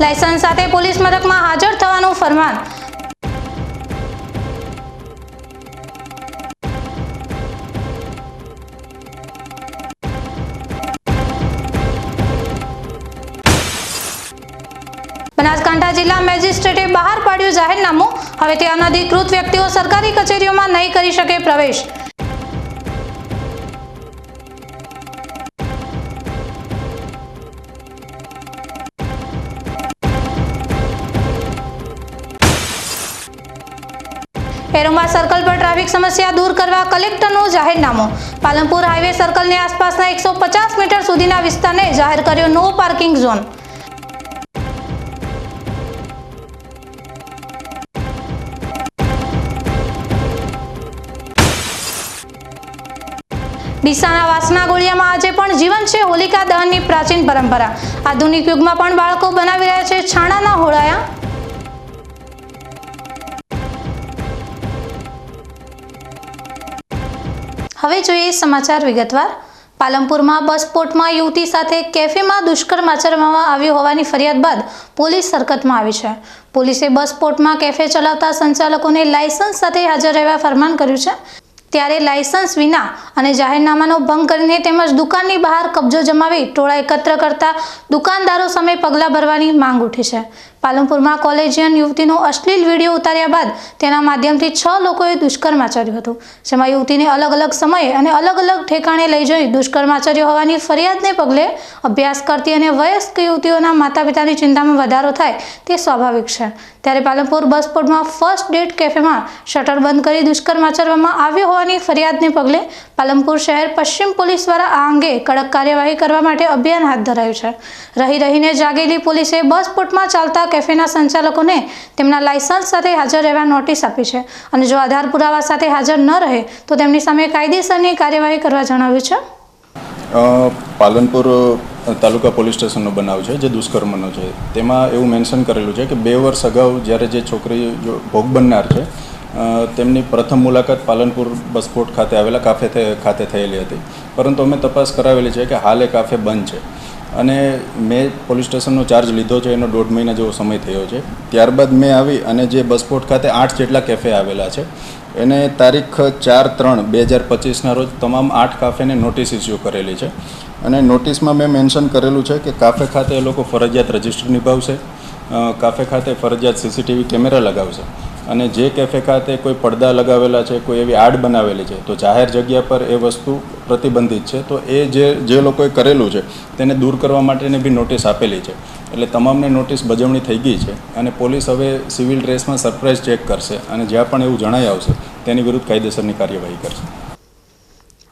Licence સાથે police મથકમાં હાજર થવાનું ફરમાન. બનાસકાંઠા જિલ્લા મેજિસ્ટ્રેટે બહાર પાડ્યું જાહેરનામું. હવેથી અનધિકૃત વ્યક્તિઓ સરકારી કચેરીઓમાં નહીં કરી શકે પ્રવેશ. એરોમા સર્કલ પર ટ્રાફિક સમસ્યા દૂર કરવા કલેક્ટરનું જાહેરનામું. પાલનપુર હાઈવે સર્કલની આસપાસના એકસો મીટર સુધીના વિસ્તારને જાહેર કર્યો નો પાર્કિંગ ઝોન. ડીસાના વાસના ગોળિયામાં આજે પણ જીવન છે હોલિકા દહનની પ્રાચીન પરંપરા. આધુનિક યુગમાં પણ બાળકો બનાવી રહ્યા છે છાણાના હોળાયા. હવે જોઈએ સમાચાર વિગતવાર. પાલનપુરમાં બસ પોર્ટમાં યુવતી સાથે કેફેમાં દુષ્કર્મ આચરવામાં આવ્યો હોવાની ફરિયાદ બાદ પોલીસ હરકતમાં આવી છે. પોલીસે બસ પોર્ટમાં કેફે ચલાવતા સંચાલકોને લાયસન્સ સાથે હાજર રહેવા ફરમાન કર્યું છે. ત્યારે લાયસન્સ વિના અને જાહેરનામાનો ભંગ કરીને તેમજ દુકાનની બહાર કબજો જમાવી ટોળા એકત્ર કરતા દુકાનદારો સામે પગલાં ભરવાની માંગ ઉઠી છે. પાલનપુરમાં કોલેજિયન યુવતીનો અશ્લીલ વીડિયો ઉતાર્યા બાદ તેના માધ્યમથી છ લોકોએ દુષ્કર્મ આચર્યું હતું, જેમાં યુવતીને અલગ અલગ સમયે અને અલગ અલગ ઠેકાણે લઈ જઈ દુષ્કર્મ આચર્યો હોવાની ફરિયાદને પગલે અભ્યાસ કરતી અને વયસ્ક યુવતીઓના માતા પિતાની ચિંતામાં વધારો થાય તે સ્વાભાવિક છે. ત્યારે પાલનપુર બસપોર્ટમાં ફર્સ્ટ ડેટ કેફેમાં શટર બંધ કરી દુષ્કર્મ આચરવામાં આવ્યો હોવાની ફરિયાદને પગલે પાલનપુર શહેર પશ્ચિમ પોલીસ દ્વારા આ અંગે કડક કાર્યવાહી કરવા માટે અભિયાન હાથ ધરાયું છે. રહી રહીને જાગેલી પોલીસે બસ પોર્ટમાં કેફેના સંચાલકોને તેમના લાયસન્સ સાથે હાજર રહેવા નોટિસ આપી છે. અને જો આધાર પુરાવા સાથે હાજર ન રહે, તો તેમની સામે કાયદેસરની કાર્યવાહી કરવા જણાવ્યું છે. પાલનપુર તાલુકા પોલીસ સ્ટેશનનો બનાવ છે, જે દુષ્કર્મનો છે. તેમાં એવું મેન્શન કરેલું છે કે બે વર્ષ અગાઉ જ્યારે જે છોકરી જો ભોગ બનનાર છે તેમની પ્રથમ મુલાકાત પાલનપુર બસપોર્ટ ખાતે આવેલા કાફે ખાતે થયેલી હતી. પરંતુ અમે તપાસ કરાવેલી છે કે હાલ એ કાફે બંધ છે. અને મેં પોલીસ સ્ટેશનનો ચાર્જ લીધો છે, એનો દોઢ મહિના જેવો સમય થયો છે. ત્યારબાદ મેં આવી અને જે બસપોર્ટ ખાતે આઠ જેટલા કેફે આવેલા છે. એને તારીખ ચાર ત્રણ બે હજાર પચીસના રોજ તમામ આઠ કાફેને નોટિસ ઇસ્યુ કરેલી છે. અને નોટિસમાં મેં મેન્શન કરેલું છે કે કાફે ખાતે એ લોકો ફરજિયાત રજિસ્ટર નિભાવશે. કાફે ખાતે ફરજિયાત સીસીટીવી કેમેરા લગાવશે. અને જે કેફે ખાતે કોઈ પડદા લગાવેલા છે, કોઈ એવી આડ બનાવેલી છે, તો જાહેર જગ્યા પર એ વસ્તુ પ્રતિબંધિત છે, તો એ જે જે લોકોએ કરેલું છે, તેને દૂર કરવા માટેની બી નોટિસ આપેલી છે. એટલે તમામને નોટિસ બજવણી થઈ ગઈ છે અને પોલીસ હવે સિવિલ ડ્રેસમાં સરપ્રાઇઝ ચેક કરશે અને જ્યાં પણ એવું જણાઈ આવશે, તેની વિરુદ્ધ કાયદેસરની કાર્યવાહી કરશે.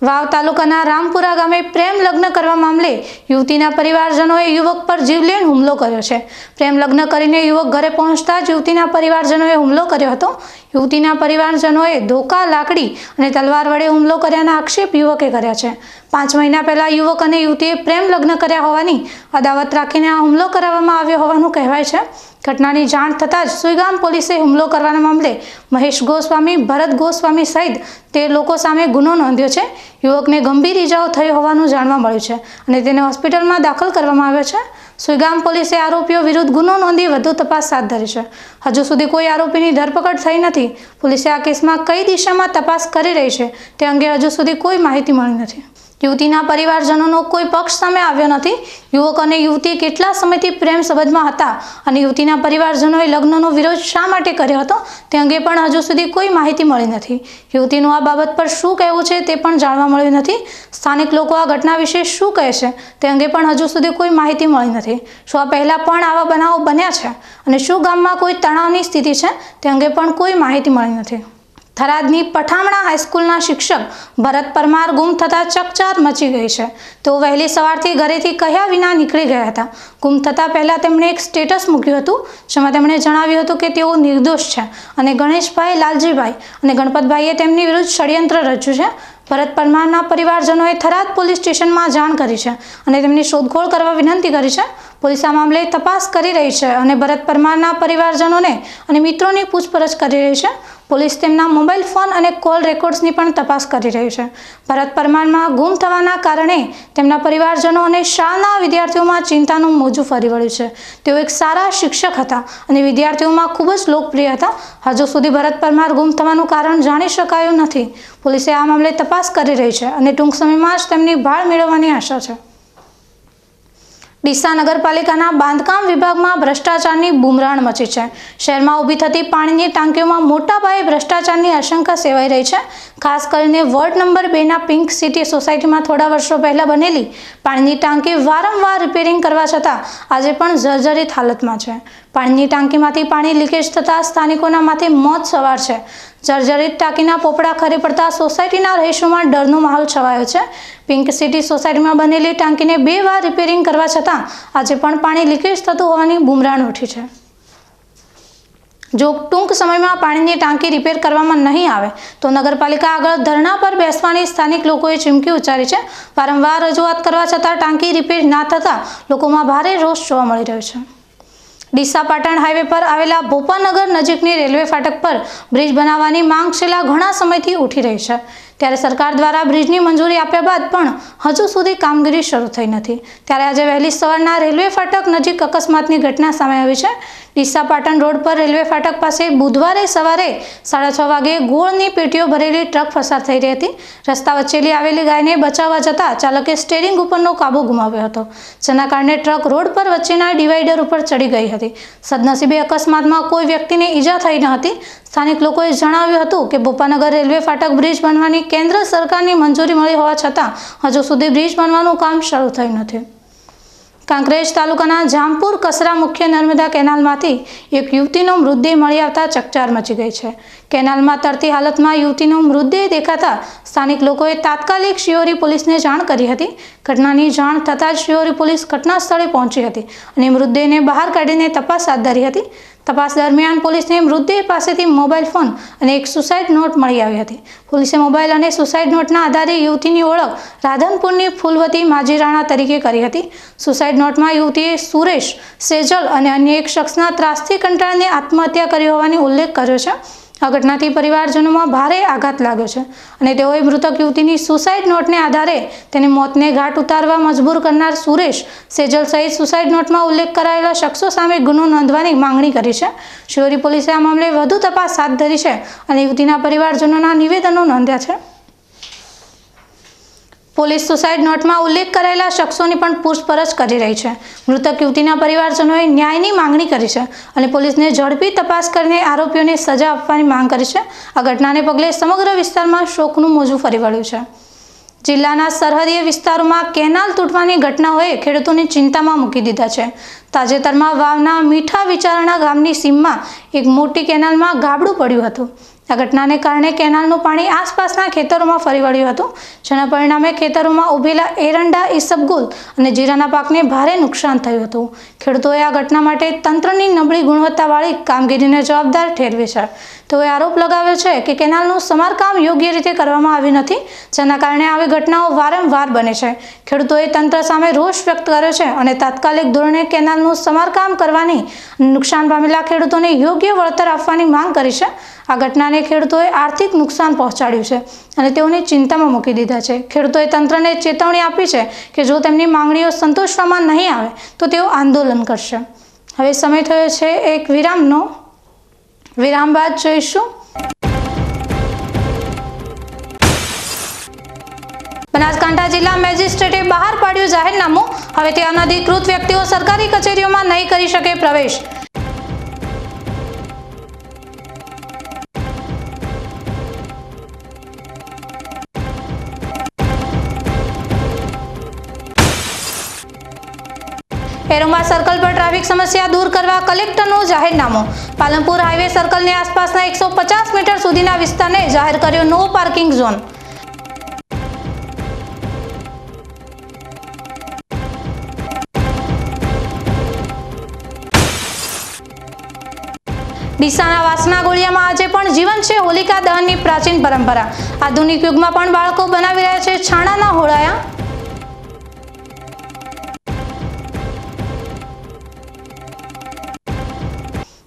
વાવ તાલુકાના રામપુરા ગામે પ્રેમ લગ્ન કરવા મામલે યુવતીના પરિવારજનોએ યુવક પર જીવલેણ હુમલો કર્યો છે. પ્રેમ લગ્ન કરીને યુવક ઘરે પહોંચતા જ યુવતીના પરિવારજનોએ હુમલો કર્યો હતો. યુવતીના પરિવારજનોએ ધોકા, લાકડી અને તલવાર વડે હુમલો કર્યાના આક્ષેપ યુવકે કર્યા છે. પાંચ મહિના પહેલાં યુવક અને યુવતીએ પ્રેમ લગ્ન કર્યા હોવાની અદાવત રાખીને આ હુમલો કરાવવામાં આવ્યો હોવાનું કહેવાય છે. ઘટનાની જાણ થતાં જ સુઈગામ પોલીસે હુમલો કરવાના મામલે મહેશ ગોસ્વામી, ભરત ગોસ્વામી સહિત તે લોકો સામે ગુનો નોંધ્યો છે. યુવકને ગંભીર ઈજાઓ થઈ હોવાનું જાણવા મળ્યું છે અને તેને હોસ્પિટલમાં દાખલ કરવામાં આવ્યો છે. સુઈગામ પોલીસે આરોપીઓ વિરુદ્ધ ગુનો નોંધી વધુ તપાસ હાથ ધરી છે. હજુ સુધી કોઈ આરોપીની ધરપકડ થઈ નથી. પોલીસે આ કેસમાં કઈ દિશામાં તપાસ કરી રહી છે તે અંગે હજુ સુધી કોઈ માહિતી મળી નથી. યુવતીના પરિવારજનોનો કોઈ પક્ષ સામે આવ્યો નથી. યુવક અને યુવતી કેટલા સમયથી પ્રેમ સંબંધમાં હતા અને યુવતીના પરિવારજનોએ લગ્નનો વિરોધ શા માટે કર્યો હતો તે અંગે પણ હજુ સુધી કોઈ માહિતી મળી નથી. યુવતીનું આ બાબત પર શું કહેવું છે તે પણ જાણવા મળ્યું નથી. સ્થાનિક લોકો આ ઘટના વિશે શું કહે છે તે અંગે પણ હજુ સુધી કોઈ માહિતી મળી નથી. શું આ પહેલાં પણ આવા બનાવો બન્યા છે? અને શું ગામમાં કોઈ તણાવની સ્થિતિ છે? તે અંગે પણ કોઈ માહિતી મળી નથી. થરાદની પઠામણા હાઈસ્કૂલના શિક્ષક ભરત પરમાર ગુમ થતાં ચકચાર મચી ગઈ છે. તેઓ વહેલી સવારથી ઘરેથી કહ્યા વિના નીકળી ગયા હતા. ગુમ થતાં પહેલાં તેમણે એક સ્ટેટસ મૂક્યું હતું, જેમાં તેમણે જણાવ્યું હતું કે તેઓ નિર્દોષ છે અને ગણેશભાઈ લાલજીભાઈ અને ગણપતભાઈએ તેમની વિરુદ્ધ ષડયંત્ર રચ્યું છે. ભરત પરમારના પરિવારજનોએ થરાદ પોલીસ સ્ટેશનમાં જાણ કરી છે અને તેમની શોધખોળ કરવા વિનંતી કરી છે. પોલીસ આ મામલે તપાસ કરી રહી છે અને ભરત પરમારના પરિવારજનોને અને મિત્રોની પૂછપરછ કરી રહી છે. પોલીસ તેમના મોબાઈલ ફોન અને કોલ રેકોર્ડ્સની પણ તપાસ કરી રહી છે. ભરત પરમારમાં ગુમ થવાના કારણે તેમના પરિવારજનો અને શાળાના વિદ્યાર્થીઓમાં ચિંતાનું મોજું ફરી વળ્યું છે. તેઓ એક સારા શિક્ષક હતા અને વિદ્યાર્થીઓમાં ખૂબ જ લોકપ્રિય હતા. હજુ સુધી ભરત પરમાર ગુમ થવાનું કારણ જાણી શકાયું નથી. પોલીસે આ મામલે તપાસ કરી રહી છે અને ટૂંક સમયમાં જ તેમની ભાળ મેળવવાની આશા છે. ડીસા નગરપાલિકાના બાંધકામ વિભાગમાં ભ્રષ્ટાચારની બુમરાણ મચી છે. શહેરમાં ઊભી થતી પાણીની ટાંકીઓમાં મોટા પાયે ભ્રષ્ટાચારની આશંકા સેવાઈ રહી છે. ખાસ કરીને વોર્ડ નંબર બેના પિંક સિટી સોસાયટીમાં થોડા વર્ષો પહેલાં બનેલી પાણીની ટાંકી વારંવાર રિપેરિંગ કરવા છતાં આજે પણ જર્જરિત હાલતમાં છે. પાણીની ટાંકીમાંથી પાણી લીકેજ થતાં સ્થાનિકોના માથે મોત સવાર છે. જર્જરિત ટાંકીના પોપડા ખરી પડતા સોસાયટીના રહીશોમાં ડરનો માહોલ છવાયો છે. પિંક સિટી સોસાયટીમાં બનેલી ટાંકીને બે વાર રિપેરિંગ કરવા છતાં આજે પણ પાણી લીકેજ થતું હોવાની બુમરાણ ઉઠી છે. જો ટૂંક સમયમાં પાણીની ટાંકી રિપેર કરવામાં નહીં આવે, તો નગરપાલિકા આગળ ધરણા પર બેસવાની સ્થાનિક લોકોએ ચીમકી ઉચ્ચારી છે. વારંવાર રજૂઆત કરવા છતાં ટાંકી રિપેર ના થતાં લોકોમાં ભારે રોષ જોવા મળી રહ્યો છે. ડીસા પાટણ હાઈવે પર આવેલા ભોપાનગર નજીકની રેલવે ફાટક પર બ્રિજ બનાવવાની માંગ છેલ્લા ઘણા સમયથી ઉઠી રહી છે. ત્યારે સરકાર દ્વારા બ્રિજની મંજૂરી આપ્યા બાદ પણ હજુ સુધી કામગીરી શરૂ થઈ નથી. ત્યારે આજે વહેલી સવારના રેલવે ફાટક નજીક અકસ્માતની ઘટના સામે આવી છે. ડીસા પાટણ રોડ પર રેલવે ફાટક પાસે બુધવારે સવારે સાડા છ વાગે ગોળની પેટીઓ ભરેલી ટ્રક પસાર થઈ રહી હતી. રસ્તા વચ્ચેલી આવેલી ગાયને બચાવવા જતાં ચાલકે સ્ટેરિંગ ઉપરનો કાબુ ગુમાવ્યો હતો. જેના કારણે ટ્રક રોડ પર વચ્ચેના ડિવાઈડર ઉપર ચડી ગઈ હતી. સદનસીબે અકસ્માતમાં કોઈ વ્યક્તિને ઈજા થઈ ન હતી. સ્થાનિક લોકોએ જણાવ્યું હતું કે બોપાનગર રેલવે ફાટક બ્રિજ બનવાની કેન્દ્ર સરકારની મંજૂરી મળી હોવા છતાં હજુ સુધી બ્રિજ બનવાનું કામ શરૂ થયું નથી. કાંકરેજ તાલુકાના જામપુર કસરા મુખ્ય નર્મદા કેનાલમાંથી એક યુવતીનો મૃતદેહ મળી આવતા ચકચાર મચી ગઈ છે. કેનાલમાં તરતી હાલતમાં યુવતીનો મૃતદેહ દેખાતા સ્થાનિક લોકોએ તાત્કાલિક શિયોરી પોલીસને જાણ કરી હતી. ઘટનાની જાણ થતાં જ શિયોરી પોલીસ ઘટના સ્થળે પહોંચી હતી અને મૃતદેહને બહાર કાઢીને તપાસ હાથ ધરી હતી. તપાસ દરમિયાન પોલીસને મૃતદેહ પાસેથી મોબાઈલ ફોન અને એક સુસાઇડ નોટ મળી આવી હતી. પોલીસે મોબાઈલ અને સુસાઇડ નોટના આધારે યુવતીની ઓળખ રાધનપુરની ફૂલવતી માજીરાણા તરીકે કરી હતી. સુસાઇડ નોટમાં યુવતીએ સુરેશ, સેજલ અને અન્ય એક શખ્સના ત્રાસથી કંટાળીને આત્મહત્યા કરી હોવાની ઉલ્લેખ કર્યો છે. આ ઘટનાથી પરિવારજનોમાં ભારે આઘાત લાગ્યો છે અને તેઓએ મૃતક યુવતીની સુસાઇડ નોટને આધારે તેને મોતને ઘાટ ઉતારવા મજબૂર કરનાર સુરેશ સેજલ સહિત સુસાઇડ નોટમાં ઉલ્લેખ કરાયેલા શખ્સો સામે ગુનો નોંધવાની માંગણી કરી છે. શિવરી પોલીસે આ મામલે વધુ તપાસ હાથ ધરી છે અને યુવતીના પરિવારજનોના નિવેદનો નોંધ્યા છે. પોલીસ સુસાઇડ નોટમાં ઉલ્લેખ કરાયેલા શખ્સોની પણ પૂછપરછ કરી રહી છે. મૃતક યુવતીના પરિવારજનોએ ન્યાયની માંગણી કરી છે અને પોલીસને ઝડપી તપાસ કરીને આરોપીઓને સજા આપવાની માંગ કરી છે. આ ઘટનાને પગલે સમગ્ર વિસ્તારમાં શોકનું મોજું ફરી વળ્યું છે. જિલ્લાના સરહદીય વિસ્તારોમાં કેનાલ તૂટવાની ઘટનાઓએ ખેડૂતોને ચિંતામાં મૂકી દીધા છે. તાજેતરમાં વાવના મીઠા વિચારણા ગામની સીમમાં એક મોટી કેનાલમાં ગાબડું પડ્યું હતું. આ ઘટનાને કારણે કેનાલનું પાણી આસપાસના ખેતરોમાં ફરી વળ્યું હતું, જેના પરિણામે ખેતરોમાં ઉભેલા એરંડા, ઈસબગુલ અને જીરાના પાકને ભારે નુકસાન થયું હતું. ખેડૂતોએ આ ઘટના માટે તંત્રની નબળી ગુણવત્તાવાળી કામગીરીને જવાબદાર ઠેરવી છે. તેઓએ આરોપ લગાવ્યો છે કે કેનાલનું સમારકામ યોગ્ય રીતે કરવામાં આવ્યું નથી, જેના કારણે આવી ઘટનાઓ વારંવાર બને છે. ખેડૂતોએ તંત્ર સામે રોષ વ્યક્ત કર્યો છે અને તાત્કાલિક ધોરણે કેનાલનું સમારકામ કરવાની નુકસાન પામેલા ખેડૂતોને યોગ્ય વળતર આપવાની માંગ કરી છે આ ઘટનાને ખેડૂતોએ આર્થિક નુકસાન પહોંચાડ્યું છે અને તેઓને ચિંતામાં મૂકી દીધા છે. ખેડૂતોએ તંત્રને ચેતવણી આપી છે કે જો તેમની માંગણીઓ સંતોષવામાં નહીં આવે, તો તેઓ આંદોલન કરશે. હવે સમય થયો છે એક વિરામનો. વિરામ બાદ જોઈશું. બનાસકાંઠા જિલ્લા મેજિસ્ટ્રેટે બહાર પાડ્યું જાહેરનામું. હવે તે અનધિકૃત વ્યક્તિઓ સરકારી કચેરીઓમાં નહીં કરી શકે પ્રવેશ. એરોમા સર્કલ પર ટ્રાફિક સમસ્યા દૂર કરવા કલેક્ટરનું જાહેરનામું. પાલનપુર હાઈવે સર્કલની આસપાસના એકસો મીટર સુધીના વિસ્તારને જાહેર કર્યો નો પાર્કિંગ ઝોન. ડીસાના વાસના ગોળિયામાં આજે પણ જીવન છે હોલિકા દહનની પ્રાચીન પરંપરા. આધુનિક યુગમાં પણ બાળકો બનાવી રહ્યા છે છાણાના હોળાયા.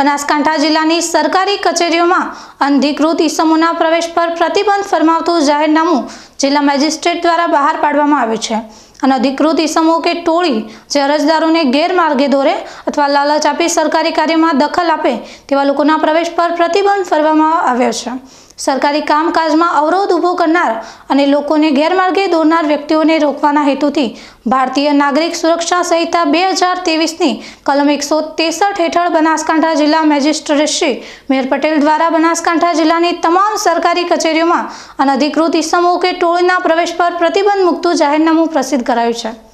બનાસકાંઠા જિલ્લાની સરકારી કચેરીઓમાં અનધિકૃત ઇસમોના પ્રવેશ પર પ્રતિબંધ ફરમાવતું જાહેરનામું જિલ્લા મેજિસ્ટ્રેટ દ્વારા બહાર પાડવામાં આવ્યું છે. અનધિકૃત ઇસમો કે ટોળી જે અરજદારોને ગેરમાર્ગે દોરે અથવા લાલચ આપી સરકારી કાર્યમાં દખલ આપે તેવા લોકોના પ્રવેશ પર પ્રતિબંધ ફરવામાં આવ્યો છે. સરકારી કામકાજમાં અવરોધ ઊભો કરનાર અને લોકોને ગેરમાર્ગે દોરનાર વ્યક્તિઓને રોકવાના હેતુથી ભારતીય નાગરિક સુરક્ષા સંહિતા બે હજાર તેવીસની કલમ એકસો ત્રેસઠ હેઠળ બનાસકાંઠા જિલ્લા મેજિસ્ટ્રેટ શ્રી મેયર પટેલ દ્વારા બનાસકાંઠા જિલ્લાની તમામ સરકારી કચેરીઓમાં અનધિકૃત ઇસમો કે ટોળીના પ્રવેશ પર પ્રતિબંધ મૂકતું જાહેરનામું પ્રસિદ્ધ કરાયું છે.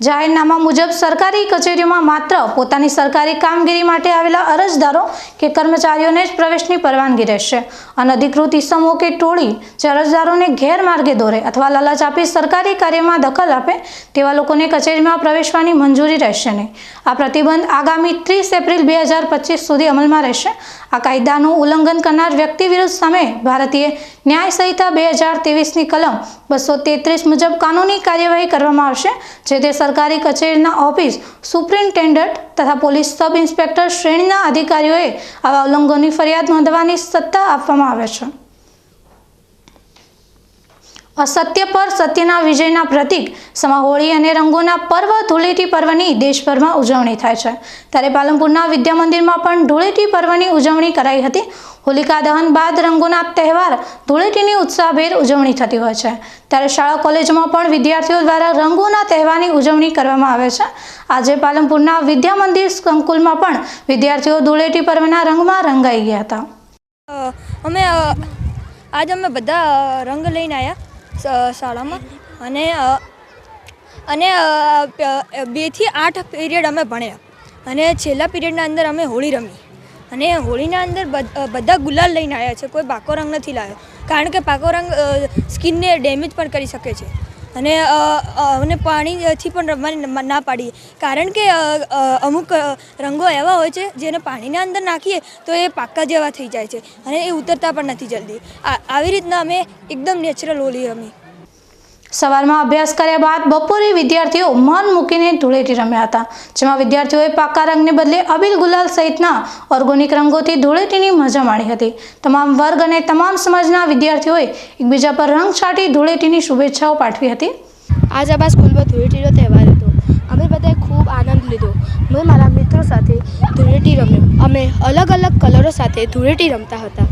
જાહેરનામા મુજબ સરકારી કચેરીઓમાં માત્ર પોતાની સરકારી કામગીરી માટે આવેલા અરજદારો કે કર્મચારીઓને જ પ્રવેશની પરવાનગી રહેશે. અનધિકૃત ઇસમો કે ટોળી જે અરજદારોને ગેરમાર્ગે દોરે અથવા લાલચ આપી સરકારી કાર્યમાં દખલ આપે તેવા લોકોને કચેરીમાં પ્રવેશવાની મંજૂરી રહેશે નહીં. આ પ્રતિબંધ આગામી ત્રીસ એપ્રિલ બે હજાર પચીસ સુધી અમલમાં રહેશે. આ કાયદાનું ઉલ્લંઘન કરનાર વ્યક્તિ વિરુદ્ધ સામે ભારતીય ન્યાય સંહિતા બે હજાર ત્રેવીસની કલમ બસો તેત્રીસ મુજબ કાનૂની કાર્યવાહી કરવામાં આવશે, જે તે સરકારી કચેરીના ઓફિસ સુપ્રિન્ટેન્ડન્ટ તથા પોલીસ સબ ઇન્સ્પેક્ટર શ્રેણીના અધિકારીઓએ આવા ઉલ્લંઘનની ફરિયાદ નોંધવાની સત્તા આપવામાં આવે છે. અસત્ય પર સત્યના વિજયના પ્રતીક, સમા હોળી અને રંગોના પર્વ ધૂળેટી પર્વની દેશભરમાં ઉજવણી થાય છે. ત્યારે પાલનપુરના વિદ્યા મંદિરમાં પણ ધૂળેટી પર્વની ઉજવણી કરાઈ હતી. હોલિકા દહન બાદ રંગોના તહેવાર, ધૂળેટીની ઉત્સાહભેર ઉજવણી થતી હોય છે. ત્યારે શાળા કોલેજમાં પણ વિદ્યાર્થીઓ દ્વારા રંગોના તહેવારની ઉજવણી કરવામાં આવે છે. આજે પાલનપુરના વિદ્યા મંદિર સંકુલમાં પણ વિદ્યાર્થીઓ ધૂળેટી પર્વના રંગમાં રંગાઈ ગયા હતા. અમે આજે અમે બધા રંગ લઈને આવ્યા શાળામાં. અને અને બેથી આઠ પીરિયડ અમે ભણ્યા. અને છેલ્લા પીરિયડના અંદર અમે હોળી રમી. અને હોળીના અંદર બધ- ગુલાલ લઈને આવ્યા છે. કોઈ પાકો રંગ નથી લાવ્યો. કારણ કે પાકો રંગ સ્કિનને ડેમેજ પણ કરી શકે છે. અને અ, અ, અને પાણીથી પણ રમવાની ના પાડીએ. કારણ કે અમુક રંગો એવા હોય છે જેને પાણીના અંદર નાખીએ તો એ પાકા જેવા થઈ જાય છે અને એ ઉતરતા પણ નથી જલ્દી. આવી રીતના અમે એકદમ નેચરલ હોલી રમી. સવારમાં અભ્યાસ કર્યા બાદ બપોરે વિદ્યાર્થીઓ મન મૂકીને ધૂળેટી રમ્યા હતા, જેમાં વિદ્યાર્થીઓએ પાકા રંગને બદલે અબીલ ગુલાલ સહિતના ઓર્ગોનિક રંગોથી ધૂળેટીની મજા માણી હતી. તમામ વર્ગ અને તમામ સમાજના વિદ્યાર્થીઓએ એકબીજા પર રંગ છાંટી ધૂળેટીની શુભેચ્છાઓ પાઠવી હતી. આજ અમારા સ્કૂલમાં ધૂળેટીનો તહેવાર હતો. અમે બધાએ ખૂબ આનંદ લીધો. મેં મારા મિત્રો સાથે ધૂળેટી રમ્યો. અમે અલગ અલગ કલરો સાથે ધૂળેટી રમતા હતા.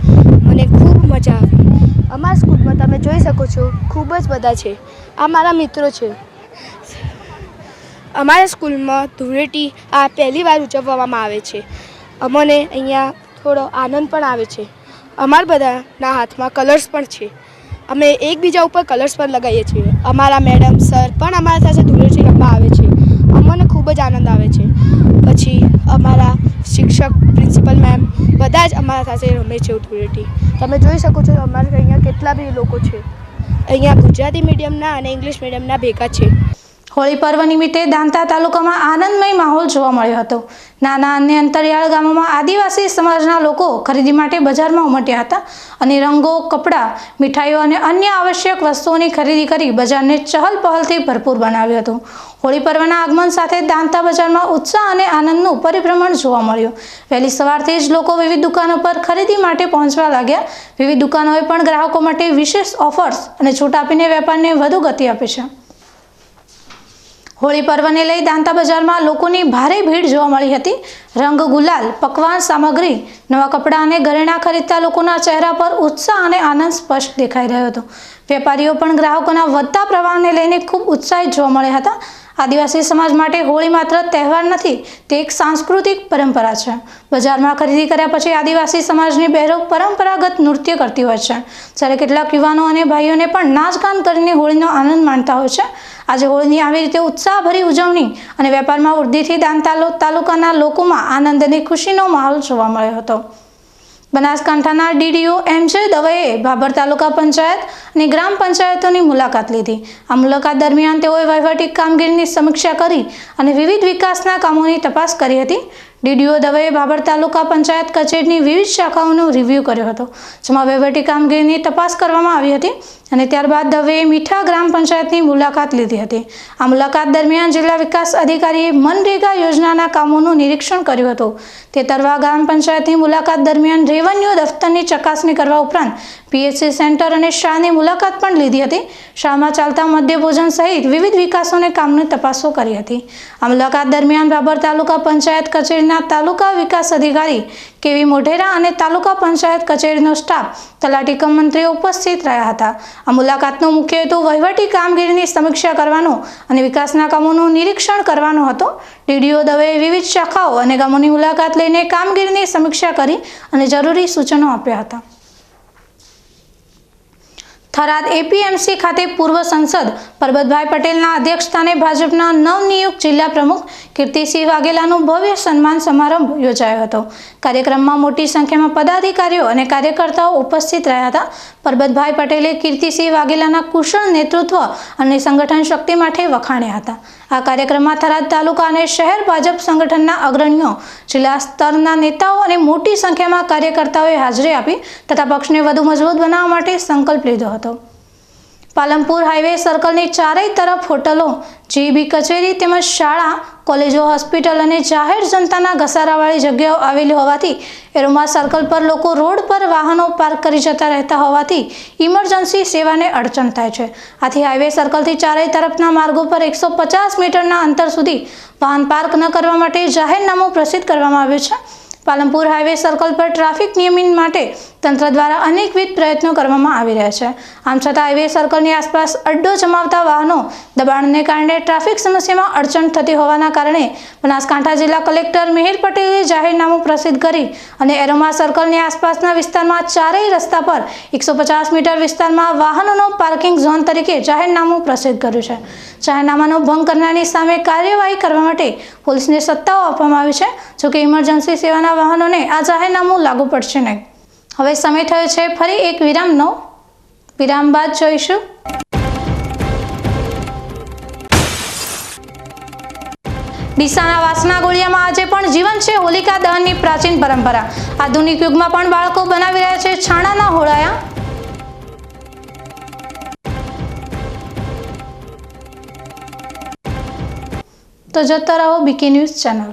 મને ખૂબ મજા આવી. અમારા સ્કૂલમાં તમે જોઈ શકો છો, ખૂબ જ બધા છે. આ મારા મિત્રો છે. અમારા સ્કૂલમાં ધૂળેટી આ પહેલી વાર ઉજવવામાં આવે છે. અમને અહીંયા થોડો આનંદ પણ આવે છે. અમારા બધાના હાથમાં કલર્સ પણ છે. અમે એકબીજા ઉપર કલર્સ પણ લગાવીએ છીએ. અમારા મેડમ, સર પણ અમારા સાથે ધૂળેટી રમવા આવે છે. અમને ખૂબ જ આનંદ આવે છે. પછી અમારા શિક્ષક પ્રિન્સિપલ મેમ બધા જ અમારા સાથે રમે છે ધૂળેટી તમે જોઈ શકો છો અમારે અહીંયા કેટલા બી લોકો છે. અહીંયા ગુજરાતી મીડિયમના અને ઇંગ્લિશ મીડિયમના ભેગા છે. હોળી પર્વ નિમિત્તે દાંતા તાલુકામાં આનંદમય માહોલ જોવા મળ્યો હતો. નાના અને અંતરિયાળ ગામોમાં આદિવાસી સમાજના લોકો ખરીદી માટે બજારમાં ઉમટ્યા હતા અને રંગો, કપડાં, મીઠાઈઓ અને અન્ય આવશ્યક વસ્તુઓની ખરીદી કરી બજારને ચહલ પહલથી ભરપૂર બનાવ્યું હતું. હોળી પર્વના આગમન સાથે દાંતા બજારમાં ઉત્સાહ અને આનંદનું પરિભ્રમણ જોવા મળ્યું. વહેલી સવારથી જ લોકો વિવિધ દુકાનો પર ખરીદી માટે પહોંચવા લાગ્યા. વિવિધ દુકાનોએ પણ ગ્રાહકો માટે વિશેષ ઓફર્સ અને છૂટ આપીને વેપારને વધુ ગતિ આપી છે. હોળી પર્વને લઈ દાંતા બજારમાં લોકોની ભારે ભીડ જોવા મળી હતી. રંગ, ગુલાલ, પકવાન સામગ્રી, નવા કપડાં અને ઘરેણાં ખરીદતા લોકોના ચહેરા પર ઉત્સાહ અને આનંદ સ્પષ્ટ દેખાઈ રહ્યો હતો. વેપારીઓ પણ ગ્રાહકોના વધતા પ્રવાહને લઈને ખૂબ ઉત્સાહિત જોવા મળ્યા હતા. આદિવાસી સમાજ માટે હોળી માત્ર તહેવાર નથી, તે એક સાંસ્કૃતિક પરંપરા છે. બજારમાં ખરીદી કર્યા પછી આદિવાસી સમાજની બહેરો પરંપરાગત નૃત્ય કરતી હોય છે. જ્યારે કેટલાક યુવાનો અને ભાઈઓને પણ નાચગાન કરીને હોળીનો આનંદ માણતા હોય છે. આજે હોળીની આવી રીતે ઉત્સાહભરી ઉજવણી અને વેપારમાં વૃદ્ધિથી દાન તાલુ, તાલુકાના લોકોમાં આનંદ અને ખુશીનો માહોલ જોવા મળ્યો હતો. બનાસકાંઠાના ડીડીઓ એમ જે દવેએ ભાભર તાલુકા પંચાયત અને ગ્રામ પંચાયતોની મુલાકાત લીધી. આ મુલાકાત દરમિયાન તેઓએ વહીવટી કામગીરીની સમીક્ષા કરી અને વિવિધ વિકાસના કામોની તપાસ કરી હતી. ડીડીઓ દવેએ ભાભર તાલુકા પંચાયત કચેરીની વિવિધ શાખાઓનો રિવ્યૂ કર્યો હતો, જેમાં વહીવટી કામગીરીની તપાસ કરવામાં આવી હતી. અને ત્યારબાદ દવેએ મીઠા ગ્રામ પંચાયતની મુલાકાત લીધી હતી. આ મુલાકાત દરમિયાન જિલ્લા વિકાસ અધિકારીએ મનરેગા યોજનાના કામોનું નિરીક્ષણ કર્યું હતું. તે તરવા ગ્રામ પંચાયતની મુલાકાત દરમિયાન રેવન્યુ દફતરની ચકાસણી કરવા ઉપરાંત પીએચસી સેન્ટર અને શાળાની મુલાકાત પણ લીધી હતી. શાળામાં ચાલતા મધ્યભોજન સહિત વિવિધ વિકાસોને કામની તપાસો કરી હતી. આ મુલાકાત દરમિયાન બાબર તાલુકા પંચાયત કચેરીના તાલુકા વિકાસ અધિકારી કેવી મોઢેરા અને તાલુકા પંચાયત કચેરીનો સ્ટાફ, તલાટી કમ મંત્રીઓ ઉપસ્થિત રહ્યા હતા. આ મુલાકાતનો મુખ્ય હેતુ વહીવટી કામગીરીની સમીક્ષા કરવાનો અને વિકાસના કામોનું નિરીક્ષણ કરવાનો હતો. ડીડીઓ દવેએ વિવિધ શાખાઓ અને ગામોની મુલાકાત લઈને કામગીરીની સમીક્ષા કરી અને જરૂરી સૂચનો આપ્યા હતા. થરાદ એપીએમસી ખાતે પૂર્વ સંસદ, પરબતભાઈ પટેલના અધ્યક્ષસ્થાને ભાજપના નવનિયુક્ત જિલ્લા પ્રમુખ કીર્તિસિંહ વાઘેલાનું ભવ્ય સન્માન સમારંભ યોજાયો હતો. કાર્યક્રમમાં મોટી સંખ્યામાં પદાધિકારીઓ અને કાર્યકર્તાઓ ઉપસ્થિત રહ્યા હતા. પરબતભાઈ પટેલે કીર્તિસિંહ વાઘેલાના કુશળ નેતૃત્વ અને સંગઠન શક્તિ માટે વખાણ્યા હતા. આ કાર્યક્રમમાં થરાદ તાલુકા અને શહેર ભાજપ સંગઠનના અગ્રણીઓ, જિલ્લા સ્તરના નેતાઓ અને મોટી સંખ્યામાં કાર્યકર્તાઓએ હાજરી આપી તથા પક્ષને વધુ મજબૂત બનાવવા માટે સંકલ્પ લીધો હતો. પાલમપુર હાઈવે સર્કલની ચારેય તરફ હોટલો જીબી કચેરી તેમજ શાળા કોલેજો, હોસ્પિટલ અને જાહેર જનતાના ઘસારાવાળી જગ્યાઓ આવેલી હોવાથી એરોમા સર્કલ પર લોકો રોડ પર વાહનો પાર્ક કરી જતા રહેતા હોવાથી ઇમરજન્સી સેવાને અડચણ થાય છે. આથી હાઈવે સર્કલથી ચારેય તરફના માર્ગો પર એકસો મીટરના અંતર સુધી વાહન પાર્ક ન કરવા માટે જાહેરનામું પ્રસિદ્ધ કરવામાં આવ્યું છે. પાલનપુર હાઈવે સર્કલ પર ટ્રાફિક નિયમન માટે તંત્ર દ્વારા અનેકવિધ પ્રયત્નો કરવામાં આવી રહ્યા છે. આમ છતાં હાઈવે સર્કલની આસપાસ અડ્ડો જમાવતા વાહનો દબાણને કારણે ટ્રાફિક સમસ્યામાં અડચણ થતી હોવાના કારણે બનાસકાંઠા જિલ્લા કલેક્ટર મિહિર પટેલે જાહેરનામું પ્રસિદ્ધ કરી અને એરોમા સર્કલની આસપાસના વિસ્તારમાં ચારેય રસ્તા પર એકસો મીટર વિસ્તારમાં વાહનોનો પાર્કિંગ ઝોન તરીકે જાહેરનામું પ્રસિદ્ધ કર્યું છે. જાહેરનામાનો ભંગ કરનારની સામે કાર્યવાહી કરવા માટે પોલીસને સત્તાઓ આપવામાં આવી છે. જોકે ઇમરજન્સી સેવાના વાહનોને આ જાહેરનામું લાગુ પડશે નહીં. હવે સમય થયો છે ફરી એક વિરામનો. વિરામ બાદ જોઈશું. ડીસાના વાસના ગોળિયામાં આજે પણ જીવન છે હોલિકા દહનની પ્રાચીન પરંપરા. આધુનિક યુગમાં પણ બાળકો બનાવી રહ્યા છે છાણાના હોળાયા. તો જતા રહો બીકે ન્યૂઝ ચેનલ.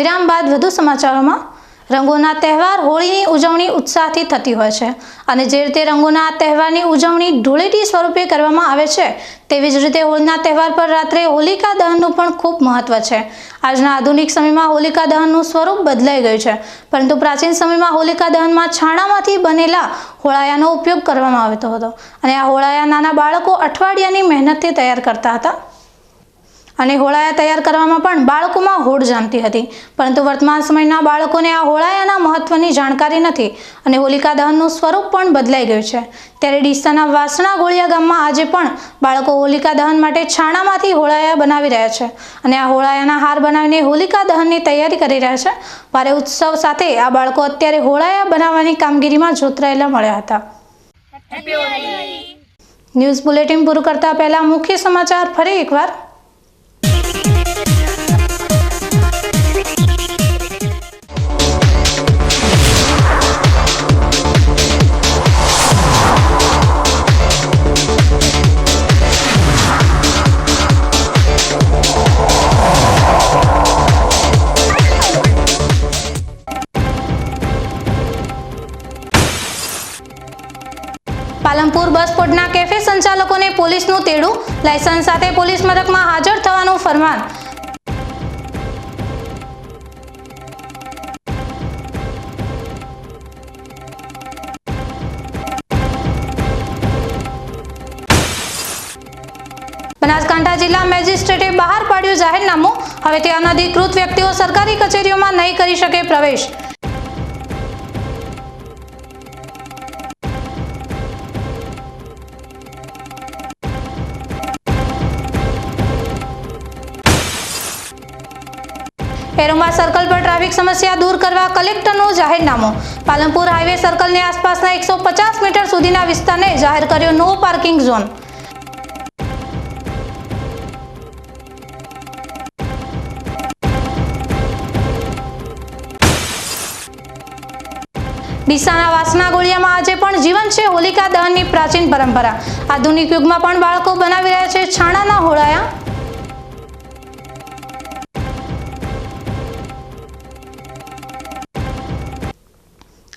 વિરામ બાદ વધુ સમાચારોમાં રંગોના તહેવાર હોળીની ઉજવણી ઉત્સાહથી થતી હોય છે અને જે રીતે રંગોના આ તહેવારની ઉજવણી ધૂળેટી સ્વરૂપે કરવામાં આવે છે, તેવી જ રીતે હોળીના તહેવાર પર રાત્રે હોલિકા દહનનું પણ ખૂબ મહત્વ છે. આજના આધુનિક સમયમાં હોલિકા દહનનું સ્વરૂપ બદલાઈ ગયું છે, પરંતુ પ્રાચીન સમયમાં હોલિકા દહનમાં છાણામાંથી બનેલા હોળાયાનો ઉપયોગ કરવામાં આવતો હતો અને આ હોળાયા નાના બાળકો અઠવાડિયાની મહેનતથી તૈયાર કરતા હતા. અને હોળાયા તૈયાર કરવામાં પણ બાળકોમાં હોડ જામતી હતી. પરંતુ વર્તમાન સમયના બાળકોને આ હોળાયાના મહત્વની જાણકારી નથી અને હોલિકા દહનનું સ્વરૂપ પણ બદલાઈ ગયું છે. ત્યારે ડીસાના વાસણા ગોળિયા ગામમાં આજે પણ બાળકો હોલિકા દહન માટે છાણામાંથી હોળાયા બનાવી રહ્યા છે અને આ હોળાયાના હાર બનાવીને હોલિકા દહનની તૈયારી કરી રહ્યા છે. ભારે ઉત્સવ સાથે આ બાળકો અત્યારે હોળાયા બનાવવાની કામગીરીમાં જોતરાયેલા મળ્યા હતા. ન્યૂઝ બુલેટિન પૂરું કરતા પહેલા મુખ્ય સમાચાર ફરી એકવાર. પાલનપુર કેફે સંચાલકોને પોલીસનું તેડું. લાયસન્સ સાથે પોલીસ મથકમાં હાજર થવાનું ફરમાન. બનાસકાંઠા જિલ્લા મેજિસ્ટ્રેટે બહાર પાડ્યું જાહેરનામું. હવે તે અનધિકૃત વ્યક્તિઓ સરકારી કચેરીઓમાં નહીં કરી શકે પ્રવેશ. એરોમા સર્કલ પર ટ્રાફિક સમસ્યા દૂર કરવા કલેક્ટરનું જાહેરનામું. પાલનપુર હાઈવે સર્કલની આસપાસના એકસો પચાસ મીટર સુધીના વિસ્તારને જાહેર કર્યો નો પાર્કિંગ ઝોન. ડીસાના વાસના ગોળિયામાં આજે પણ જીવન છે હોલિકા દહનની પ્રાચીન પરંપરા. આધુનિક યુગમાં પણ બાળકો બનાવી રહ્યા છે છાણાના હોળાયા.